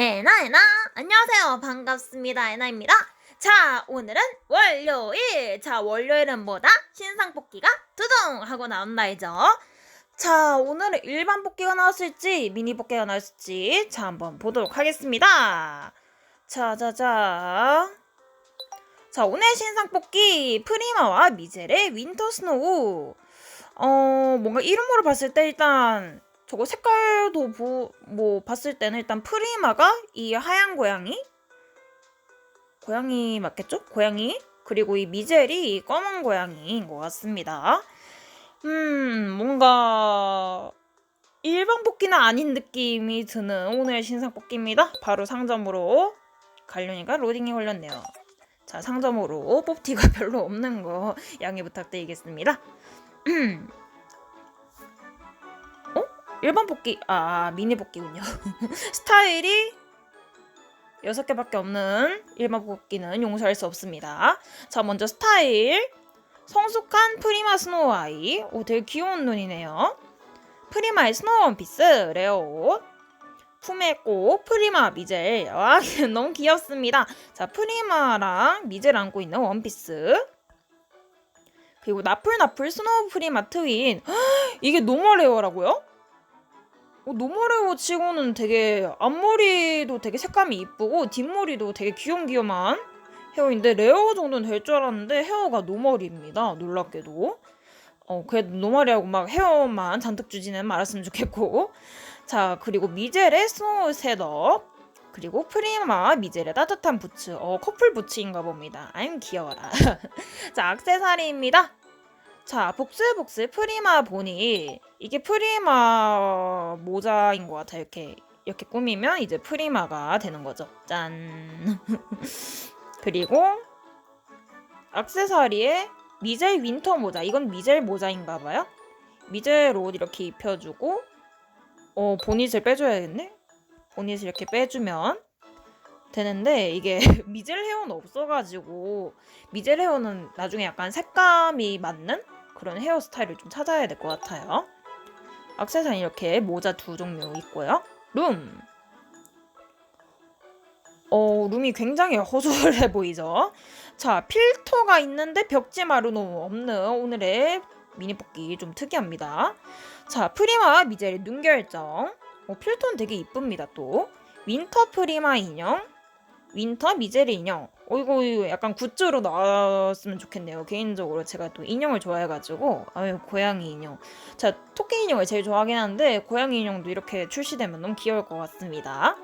에나 에나. 안녕하세요. 반갑습니다. 에나입니다. 자 오늘은 월요일. 자 월요일은 뭐다? 신상 뽑기가 두둥 하고 나온 날이죠. 자 오늘은 일반 뽑기가 나왔을지 미니 뽑기가 나왔을지 자 한번 보도록 하겠습니다. 자자자. 자 오늘 신상 뽑기 프리마와 미젤의 윈터 스노우. 어 뭔가 이름으로 봤을 때 일단 저거 색깔도 보, 뭐 봤을 때는 일단 프리마가 이 하얀 고양이 고양이 맞겠죠? 고양이 그리고 이 미젤이 이 검은 고양이인 것 같습니다. 음 뭔가 일반 뽑기는 아닌 느낌이 드는 오늘 신상 뽑기입니다. 바로 상점으로 가려니까 로딩이 걸렸네요. 자 상점으로 뽑기가 별로 없는 거 양해 부탁드리겠습니다. 어? 일반 뽑기 아 미니 뽑기군요. 스타일이 여섯 개밖에 없는 일반 뽑기는 용서할 수 없습니다. 자 먼저 스타일 성숙한 프리마 스노우 아이 오 되게 귀여운 눈이네요. 프리마의 스노우 원피스 레어 옷 품의 꽃 프리마 미젤 와 너무 귀엽습니다. 자 프리마랑 미젤 안고 있는 원피스 그리고 나풀나풀 스노우 프리마 트윈 헉, 이게 노멀 레어라고요? 어, 노멀레어 치고는 되게 앞머리도 되게 색감이 이쁘고 뒷머리도 되게 귀염귀염한 헤어인데 레어 정도는 될 줄 알았는데 헤어가 노멀입니다. 놀랍게도. 어, 그래도 노멀이라고 막 헤어만 잔뜩 주지는 말았으면 좋겠고. 자, 그리고 미젤의 스노우 셋업. 그리고 프리마 미젤의 따뜻한 부츠. 어, 커플 부츠인가 봅니다. 아임 귀여워라. 자, 악세사리입니다. 자, 복슬복슬 프리마 보니 이게 프리마 모자인 것 같아요. 이렇게 이렇게 꾸미면 이제 프리마가 되는 거죠. 짠. 그리고 악세사리에 미젤 윈터 모자. 이건 미젤 모자인가 봐요. 미젤 옷 이렇게 입혀주고 어 보닛을 빼줘야겠네. 보닛을 이렇게 빼주면 되는데 이게 미젤 헤어는 없어가지고 미젤 헤어는 나중에 약간 색감이 맞는 그런 헤어스타일을 좀 찾아야 될 것 같아요. 악세사리 이렇게 모자 두 종류 있고요. 룸. 어, 룸이 굉장히 허술해 보이죠? 자, 필터가 있는데 벽지 마루는 없는 오늘의 미니 뽑기 좀 특이합니다. 자, 프리마 미젤의 눈 결정. 어, 필터는 되게 이쁩니다, 또. 윈터 프리마 인형. 윈터 미젤의 인형. 어, 이거, 약간 굿즈로 나왔으면 좋겠네요. 개인적으로 제가 또 인형을 좋아해가지고. 아유, 고양이 인형. 자, 토끼 인형을 제일 좋아하긴 하는데, 고양이 인형도 이렇게 출시되면 너무 귀여울 것 같습니다.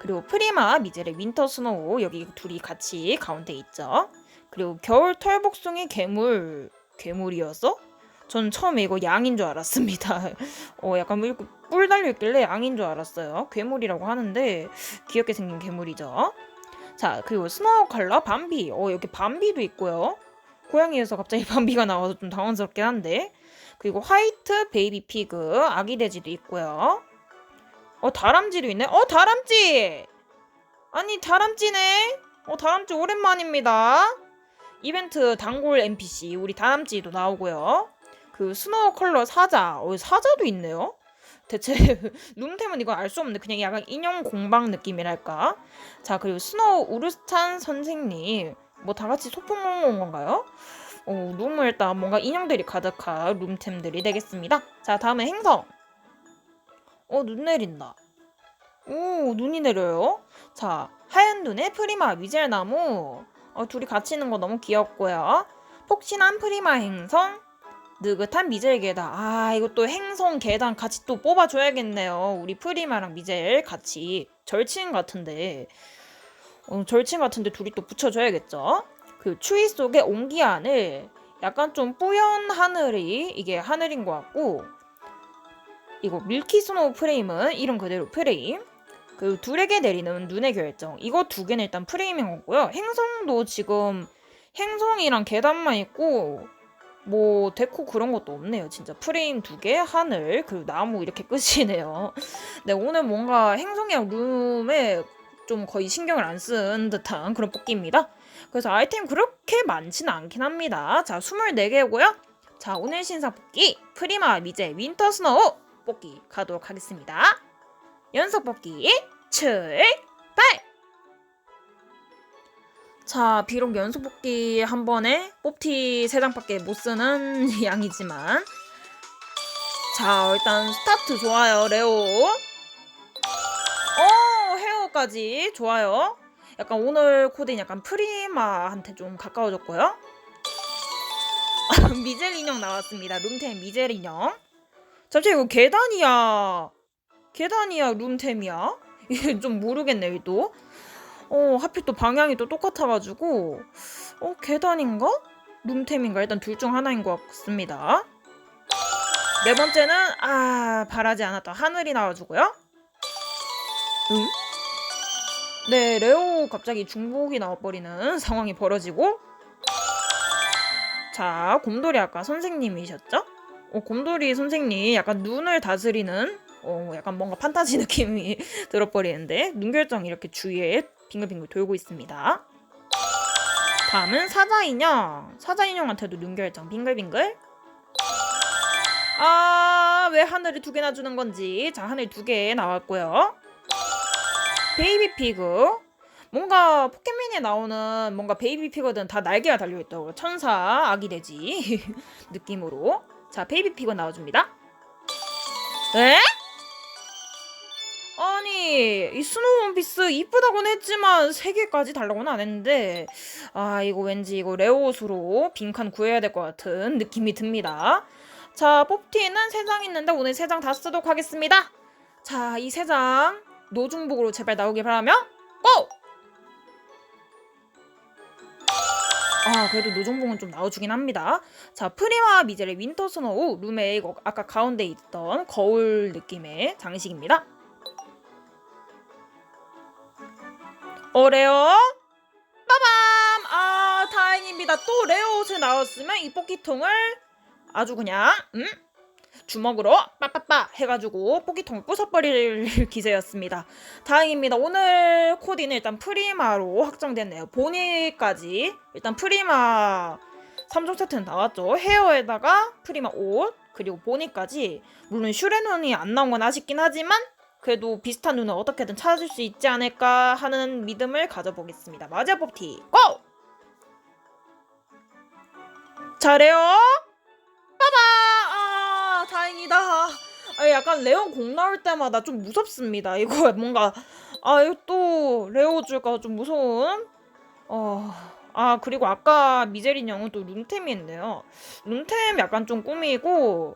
그리고 프리마 미젤의 윈터 스노우. 여기 둘이 같이 가운데 있죠. 그리고 겨울 털복숭이 괴물. 괴물이었어? 전 처음에 이거 양인 줄 알았습니다. 어, 약간 뭐 이렇게 뿔 달려있길래 양인 줄 알았어요. 괴물이라고 하는데 귀엽게 생긴 괴물이죠. 자, 그리고 스노우 컬러 밤비. 어, 여기 밤비도 있고요. 고양이에서 갑자기 밤비가 나와서 좀 당황스럽긴 한데. 그리고 화이트 베이비 피그 아기 돼지도 있고요. 어, 다람쥐도 있네. 어, 다람쥐! 아니, 다람쥐네. 어, 다람쥐 오랜만입니다. 이벤트 단골 NPC 우리 다람쥐도 나오고요. 그 스노우 컬러 사자. 어, 사자도 있네요. 대체 룸템은 이건 알 수 없는데 그냥 약간 인형 공방 느낌이랄까. 자 그리고 스노우 우르스탄 선생님 뭐 다 같이 소풍 온 건가요? 어, 룸을 일단 뭔가 인형들이 가득한 룸템들이 되겠습니다. 자 다음에 행성. 어 눈 내린다. 오 눈이 내려요. 자 하얀 눈의 프리마 미젤 나무. 어, 둘이 같이 있는 거 너무 귀엽고요. 폭신한 프리마 행성. 느긋한 미젤 계단. 아, 이것도 행성 계단 같이 또 뽑아줘야겠네요. 우리 프리마랑 미젤 같이 절친 같은데. 어, 절친 같은데 둘이 또 붙여줘야겠죠. 그 추위 속의 온기 안을 약간 좀 뿌연 하늘이 이게 하늘인 것 같고 이거 밀키 스노우 프레임은 이름 그대로 프레임 그 둘에게 내리는 눈의 결정 이거 두 개는 일단 프레임인 거고요 행성도 지금 행성이랑 계단만 있고 뭐 데코 그런 것도 없네요. 진짜 프레임 두 개, 하늘 그리고 나무 이렇게 끝이네요. 네 오늘 뭔가 행성이랑 룸에 좀 거의 신경을 안 쓴 듯한 그런 뽑기입니다. 그래서 아이템 그렇게 많지는 않긴 합니다. 자 24개고요. 자 오늘 신상 뽑기 프리마 미제 윈터 스노우 뽑기 가도록 하겠습니다. 연속 뽑기 출발! 자, 비록 연속 뽑기 한 번에 뽑티 세 장밖에 못 쓰는 양이지만 자, 일단 스타트 좋아요, 레오. 어, 헤어까지 좋아요. 약간 오늘 코드는 약간 프리마한테 좀 가까워졌고요. 미젤 인형 나왔습니다. 룸템 미젤 인형. 잠시 이거 계단이야. 계단이야, 룸템이야? 이게 좀 모르겠네, 또. 어, 하필 또 방향이 또 똑같아가지고, 어, 계단인가? 룸템인가? 일단 둘 중 하나인 것 같습니다. 네 번째는, 아, 바라지 않았던 하늘이 나와주고요. 응? 네, 레오 갑자기 중복이 나와버리는 상황이 벌어지고, 자, 곰돌이 아까 선생님이셨죠? 어, 곰돌이 선생님 약간 눈을 다스리는 어, 약간 뭔가 판타지 느낌이 들어버리는데 눈결정 이렇게 주위에 빙글빙글 돌고 있습니다. 다음은 사자 인형. 사자 인형한테도 눈결정 빙글빙글. 아, 왜 하늘을 두 개나 주는 건지. 자, 하늘 두 개 나왔고요. 베이비 피그. 뭔가 포켓몬에 나오는 뭔가 베이비 피거든 다 날개가 달려 있다고. 천사, 아기 돼지 느낌으로. 자, 베이비 피그 나와줍니다. 에? 이 스노우 원피스 이쁘다고는 했지만 세 개까지 달라고는 안 했는데 아 이거 왠지 이거 레오 옷으로 빈칸 구해야 될 것 같은 느낌이 듭니다. 자 뽑티는 세장 있는데 오늘 세장다 쓰도록 하겠습니다. 자이세장 노중복으로 제발 나오길 바라며 고! 아 그래도 노종봉은 좀 나와주긴 합니다. 자 프리와 미젤의 윈터 스노우 룸에 아까 가운데 있던 거울 느낌의 장식입니다. 어레오 빠밤! 아 다행입니다. 또 레오 옷에 나왔으면 이 뽑기통을 아주 그냥 음? 주먹으로 빠빠빠 해가지고 뽑기통을 부숴버릴 기세였습니다. 다행입니다. 오늘 코디는 일단 프리마로 확정됐네요. 보니까지 일단 프리마 3종 세트는 나왔죠. 헤어에다가 프리마 옷 그리고 보니까지 물론 슈레눈이 안 나온 건 아쉽긴 하지만 그래도 비슷한 눈을 어떻게든 찾을 수 있지 않을까 하는 믿음을 가져보겠습니다. 마지막 뽑티 고! 잘해요. 빠바! 아 다행이다. 아 약간 레오 공 나올 때마다 좀 무섭습니다. 이거 뭔가 아 이거 또 레오 줄까 좀 무서운. 어. 아 그리고 아까 미제린 형은 또 있네요. 룸템 약간 좀 꾸미고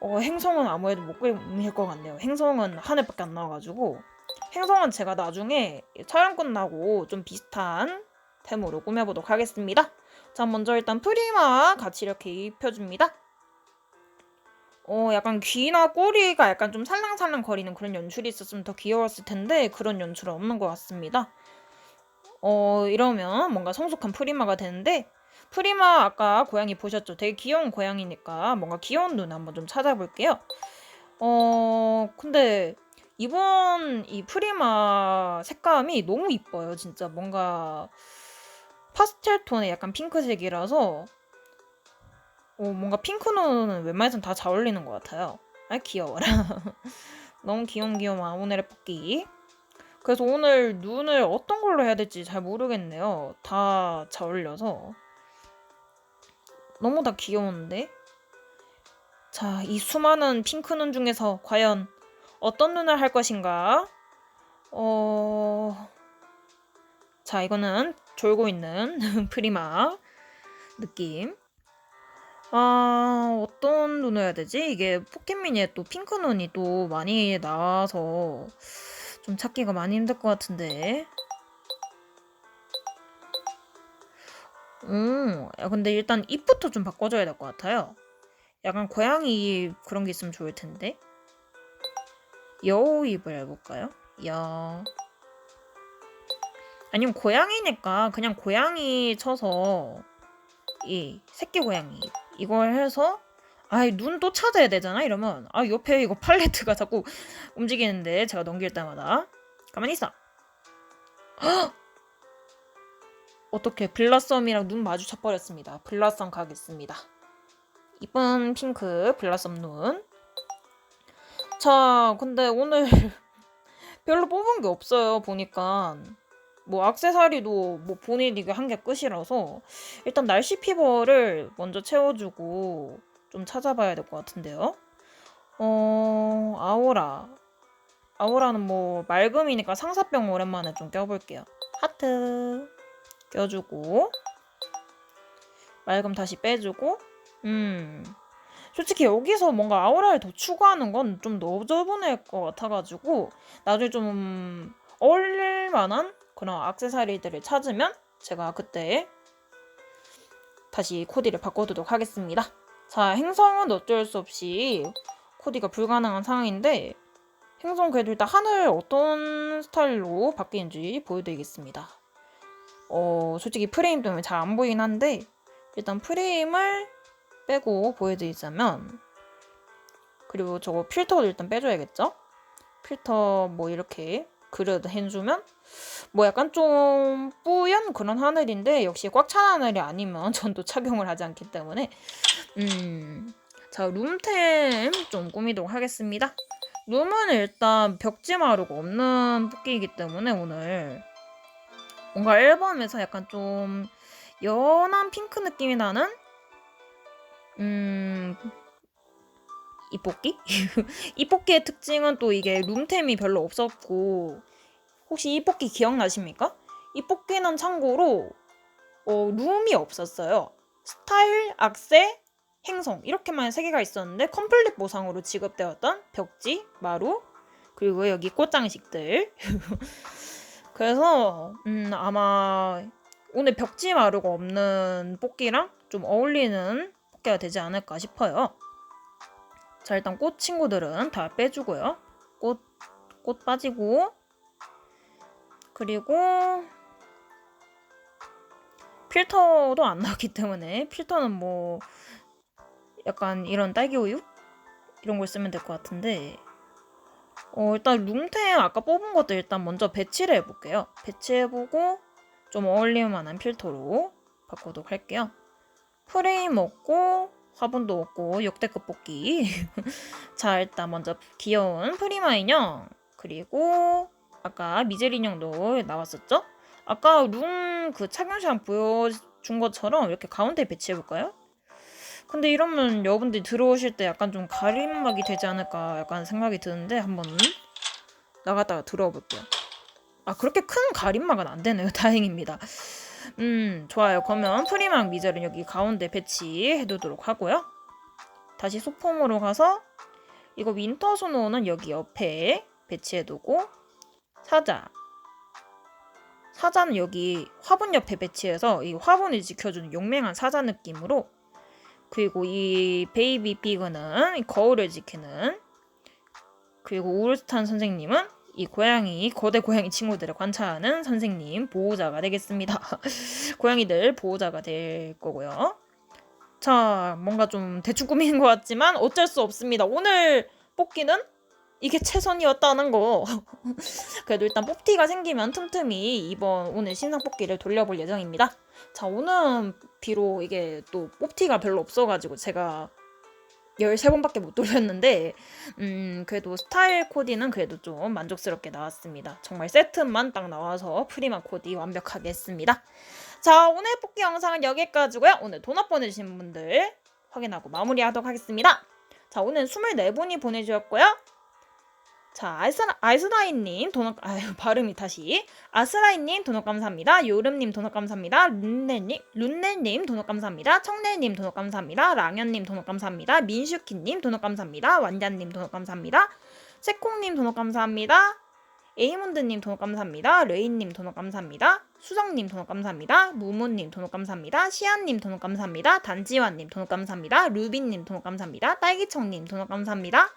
어, 행성은 아무래도 못 꾸밀 것 같네요. 행성은 한 해밖에 안 나와가지고 행성은 제가 나중에 촬영 끝나고 좀 비슷한 템으로 꾸며보도록 하겠습니다. 자 먼저 일단 프리마 같이 이렇게 입혀줍니다. 어 약간 귀나 꼬리가 약간 좀 살랑살랑 거리는 그런 연출이 있었으면 더 귀여웠을 텐데 그런 연출은 없는 것 같습니다. 어 이러면 뭔가 성숙한 프리마가 되는데 프리마 아까 고양이 보셨죠? 되게 귀여운 고양이니까 뭔가 귀여운 눈 한번 좀 찾아볼게요. 어, 근데 이번 이 프리마 색감이 너무 이뻐요. 진짜 뭔가 파스텔 톤의 약간 핑크색이라서 어, 뭔가 핑크 눈은 웬만해선 다 잘 어울리는 것 같아요. 아 귀여워라. 너무 귀여운 귀여운 오늘의 뽑기. 그래서 오늘 눈을 어떤 걸로 해야 될지 잘 모르겠네요. 다 잘 어울려서. 너무 다 귀여운데? 자, 이 수많은 핑크 눈 중에서 과연 어떤 눈을 할 것인가? 어... 자, 이거는 졸고 있는 프리마 느낌. 아, 어떤 눈을 해야 되지? 이게 포켓미니에 또 핑크 눈이 또 많이 나와서 좀 찾기가 많이 힘들 것 같은데. 음, 야, 근데 일단 입부터 좀 바꿔줘야 될 것 같아요. 약간 고양이 그런 게 있으면 좋을 텐데. 여우 입을 해볼까요? 여. 아니면 고양이니까 그냥 고양이 쳐서 이 새끼 고양이 이걸 해서 아이 눈 또 찾아야 되잖아 이러면 아 옆에 이거 팔레트가 자꾸 움직이는데 제가 넘길 때마다 가만히 있어. 헉! 어떻게 블라썸이랑 눈 마주쳐 버렸습니다. 블라썸 가겠습니다. 이쁜 핑크 블라썸 눈. 자, 근데 오늘 별로 뽑은 게 없어요. 보니까 뭐 악세사리도 뭐 본인 이게 한 게 끝이라서 일단 날씨 피버를 먼저 채워주고 좀 찾아봐야 될 것 같은데요. 어 아오라 아오라는 뭐 맑음이니까 상사병 오랜만에 좀 껴볼게요. 하트 껴주고 맑음 다시 빼주고 음 솔직히 여기서 뭔가 아우라를 더 추가하는 건 좀 너저분할 것 같아가지고 나중에 좀 어울릴 만한 그런 악세사리들을 찾으면 제가 그때 다시 코디를 바꿔두도록 하겠습니다. 자, 행성은 어쩔 수 없이 코디가 불가능한 상황인데 행성 그래도 일단 하늘 어떤 스타일로 바뀌는지 보여드리겠습니다. 어, 솔직히 프레임 때문에 잘 안 보이긴 한데 일단 프레임을 빼고 보여드리자면 그리고 저거 필터도 일단 빼줘야겠죠? 필터 뭐 이렇게 그려도 해주면 뭐 약간 좀 뿌연 그런 하늘인데 역시 꽉 찬 하늘이 아니면 전 또 착용을 하지 않기 때문에 음. 자 룸템 좀 꾸미도록 하겠습니다. 룸은 일단 벽지 마루가 없는 뽑기이기 때문에 오늘 뭔가 앨범에서 약간 좀 연한 핑크 느낌이 나는 음, 이 뽑기? 이 뽑기의 특징은 또 이게 룸템이 별로 없었고 혹시 이 뽑기 기억나십니까? 이 뽑기는 참고로 어, 룸이 없었어요. 스타일, 악세, 행성 이렇게만 세 개가 있었는데 컴플릿 보상으로 지급되었던 벽지, 마루 그리고 여기 꽃장식들 그래서 음, 아마 오늘 벽지 마루가 없는 뽑기랑 좀 어울리는 뽑기가 되지 않을까 싶어요. 자 일단 꽃 친구들은 다 빼주고요. 꽃, 꽃 빠지고 그리고 필터도 안 나왔기 때문에 필터는 뭐 약간 이런 딸기 우유 이런 걸 쓰면 될 것 같은데 어 일단 룸템 아까 뽑은 것도 일단 먼저 배치를 해볼게요. 배치해보고 좀 어울릴 만한 필터로 바꾸도록 할게요. 프레임 없고 화분도 없고 역대급 뽑기 자 일단 먼저 귀여운 프리마 인형 그리고 아까 미젤 인형도 나왔었죠? 아까 룸 그 착용 시간 보여준 것처럼 이렇게 가운데 배치해볼까요? 근데 이러면 여러분들이 들어오실 때 약간 좀 가림막이 되지 않을까 약간 생각이 드는데 한번 나갔다가 들어볼게요. 아 그렇게 큰 가림막은 안 되네요. 다행입니다. 음 좋아요. 그러면 프리망 미저는 여기 가운데 배치해두도록 하고요. 다시 소품으로 가서 이거 윈터 스노우는 여기 옆에 배치해두고 사자 사자는 여기 화분 옆에 배치해서 이 화분을 지켜주는 용맹한 사자 느낌으로 그리고 이 베이비 피그는 거울을 지키는 그리고 우르스탄 선생님은 이 고양이 거대 고양이 친구들을 관찰하는 선생님 보호자가 되겠습니다. 고양이들 보호자가 될 거고요. 자, 뭔가 좀 대충 꾸미는 것 같지만 어쩔 수 없습니다. 오늘 뽑기는 이게 최선이었다는 거. 그래도 일단 뽑티가 생기면 틈틈이 이번 오늘 신상 뽑기를 돌려볼 예정입니다. 자, 오늘은 비록 이게 또 뽑티가 별로 없어가지고 제가 13번밖에 못 돌렸는데 음 그래도 스타일 코디는 그래도 좀 만족스럽게 나왔습니다. 정말 세트만 딱 나와서 프리마 코디 완벽하게 했습니다. 자 오늘 뽑기 영상은 여기까지고요. 오늘 돈업 보내주신 분들 확인하고 마무리하도록 하겠습니다. 자 오늘 24분이 보내주셨고요. 자, 아이스라, 아이스라인님 돈업, 아유, 발음이 다시. 아스라인님 돈업 감사합니다. 요름님 돈업 감사합니다. 룬네님, 룬네님 돈업 감사합니다. 청래님 돈업 감사합니다. 랑현님 돈업 감사합니다. 민슈키님 돈업 감사합니다. 완자님 돈업 감사합니다. 세콩님 돈업 감사합니다. 에이몬드님 돈업 감사합니다. 레인님 돈업 감사합니다. 수정님 돈업 감사합니다. 무무님 돈업 감사합니다. 시안님 돈업 감사합니다. 단지환님 돈업 감사합니다. 루비님 돈업 감사합니다. 딸기청님 돈업 감사합니다.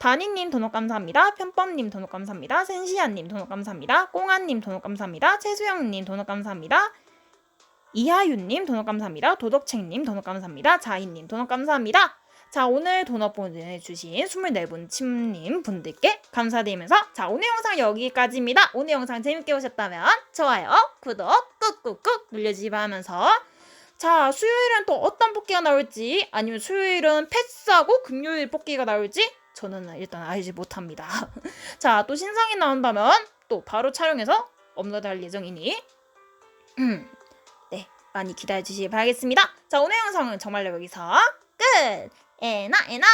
다니님 도넛 감사합니다. 편법님 도넛 감사합니다. 센시아님 도넛 감사합니다. 꽁아님 도넛 감사합니다. 최수영님 도넛 감사합니다. 이하윤님 도넛 감사합니다. 도덕책님 도넛 감사합니다. 자인님 도넛 감사합니다. 자 오늘 도넛 보내주신 24분 침님 분들께 감사드리면서 자 오늘 영상 여기까지입니다. 오늘 영상 재밌게 보셨다면 좋아요, 구독 꾹꾹꾹 눌러주시 바라면서 자 수요일은 또 어떤 뽑기가 나올지 아니면 수요일은 패스하고 금요일 뽑기가 나올지 저는 일단 알지 못합니다. 자, 또 신상이 나온다면 또 바로 촬영해서 업로드할 예정이니 음, 네, 많이 기다려 주시기 바라겠습니다. 자, 오늘 영상은 정말 여기서 끝! 에나 에나!